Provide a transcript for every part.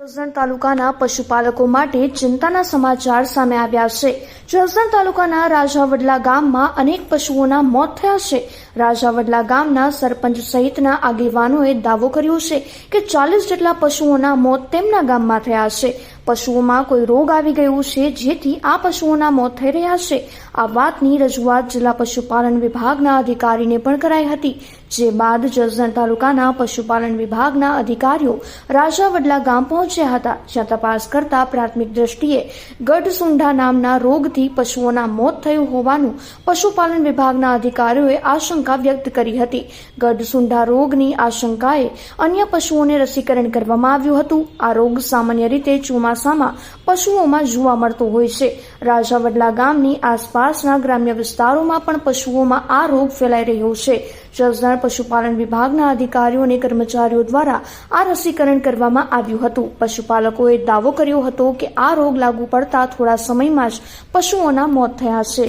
જસદણ તાલુકાના પશુપાલકો માટે ચિંતાના સમાચાર સામે આવ્યા છે. જસદણ તાલુકાના રાજાવડલા ગામમાં અનેક પશુઓના મોત થયા છે. રાજાવડલા ગામના સરપંચ સહિતના આગેવાનોએ દાવો કર્યો છે કે ચાલીસ જેટલા પશુઓના મોત તેમના ગામમાં થયા છે. પશુઓમાં કોઈ રોગ આવી ગયો છે, જેથી આ પશુઓના મોત થઈ રહ્યા છે. આ વાતની રજૂઆત જિલ્લા પશુપાલન વિભાગના અધિકારીને પણ કરાઈ હતી, જે બાદ જસદણ તાલુકાના પશુપાલન વિભાગના અધિકારીઓ રાજાવડલા ગામ પહોંચ્યા હતા, જ્યાં તપાસ કરતા પ્રાથમિક દ્રષ્ટિએ ગઢસુંઢા નામના રોગથી પશુઓના મોત થયું હોવાનું પશુપાલન વિભાગના અધિકારીઓએ આશંકા વ્યક્ત કરી હતી. ગઢસુંઢા રોગની આશંકાએ અન્ય પશુઓને રસીકરણ કરવામાં આવ્યું હતું. આ રોગ સામાન્ય રીતે ચોમાસામાં પશુઓમાં જોવા મળતો હોય છે. રાજાવડલા ગામની આસપાસના ગ્રામ્ય વિસ્તારોમાં પણ પશુઓમાં આ રોગ ફેલાઈ રહ્યો છે. જસદણ પશુપાલન વિભાગના અધિકારીઓ અને કર્મચારીઓ દ્વારા આ રસીકરણ કરવામાં આવ્યું હતું. પશુપાલકોએ દાવો કર્યો હતો કે આ રોગ લાગુ પડતા થોડા સમયમાં જ પશુઓના મોત થયા છે.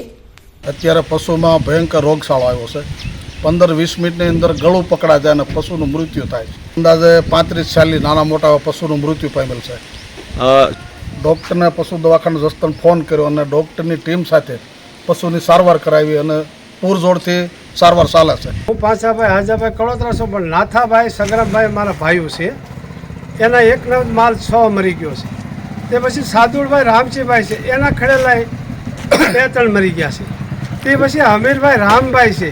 અત્યારે પશુમાં ભયંકર રોગચાળો આવ્યો છે. પંદર વીસ મિનિટની અંદર ગળું પકડાય જાય અને પશુનું મૃત્યુ થાય છે. અંદાજે પાંત્રીસ ચાલીસ નાના મોટા પશુનું મૃત્યુ પામેલ છે. ડૉક્ટરને પશુ દવાખાને જસ્તન ફોન કર્યો અને ડૉક્ટરની ટીમ સાથે પશુની સારવાર કરાવી અને પૂરજોડથી સારવાર ચાલે છે. હું પાછાભાઈ હાજાભાઈ કળોતરા છું, પણ નાથાભાઈ સંગ્રામભાઈ મારા ભાઈઓ છે. એના એકનો માલ છ મરી ગયો છે. તે પછી સાદુળભાઈ રામજીભાઈ છે, એના ખડેલાય બે ત્રણ મરી ગયા છે. તે પછી હમીરભાઈ રામભાઈ છે,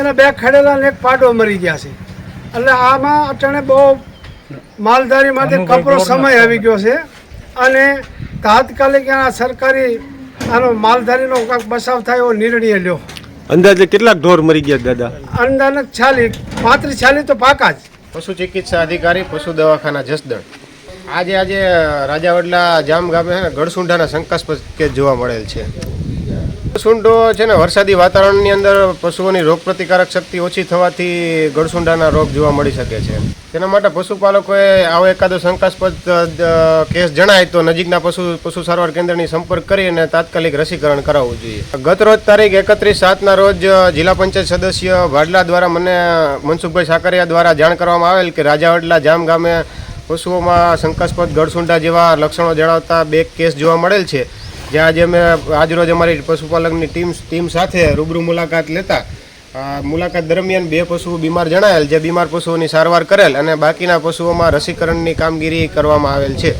એના બે ખડેલા ને એક પાડો મરી ગયા છે. એટલે આમાં અટાણે બહુ માલધારી માટે કપરો સમય આવી ગયો છે અને તાત્કાલિક આ સરકારી આનો માલધારીનો કાંક બચાવ થાય એવો નિર્ણય લ્યો. અંદાજે કેટલાક ઢોર મરી ગયા દાદા? અંદાજે છાલી પાંત્રીસ છાલી તો પાકા જ. પશુ ચિકિત્સા અધિકારી પશુ દવાખાના જસદણ. આજે આજે રાજાવડલા જામ ગામે છે ને ગળસુંઢાના શંકાસ્પદ કેસ જોવા મળેલ છે. ગળસુંઢો છે ને વરસાદી વાતાવરણની અંદર પશુઓની રોગપ્રતિકારક શક્તિ ઓછી થવાથી ગળસુંઢાના રોગ જોવા મળી શકે છે. તેના માટે પશુપાલકોએ આવો એકાદો શંકાસ્પદ કેસ જણાય તો નજીકના પશુ પશુ સારવાર કેન્દ્રની સંપર્ક કરી અને તાત્કાલિક રસીકરણ કરાવવું જોઈએ. ગત રોજ તારીખ એકત્રીસ સાતના રોજ જિલ્લા પંચાયત સદસ્ય વાડલા દ્વારા મને, મનસુખભાઈ સાકરિયા દ્વારા જાણ કરવામાં આવેલ કે રાજાવડલા જામ ગામે પશુઓમાં શંકાસ્પદ ગળસુંડા જેવા લક્ષણો જણાવતા બે કેસ જોવા મળેલ છે. જ્યાં આજે અમે આજરોજ અમારી પશુપાલકની ટીમ ટીમ સાથે રૂબરૂ મુલાકાત લેતા મુલાકાત દરમિયાન બે પશુઓ બીમાર જણાયેલ, જે બીમાર પશુઓની સારવાર કરેલ અને બાકીના પશુઓમાં રસીકરણની કામગીરી કરવામાં આવેલ છે.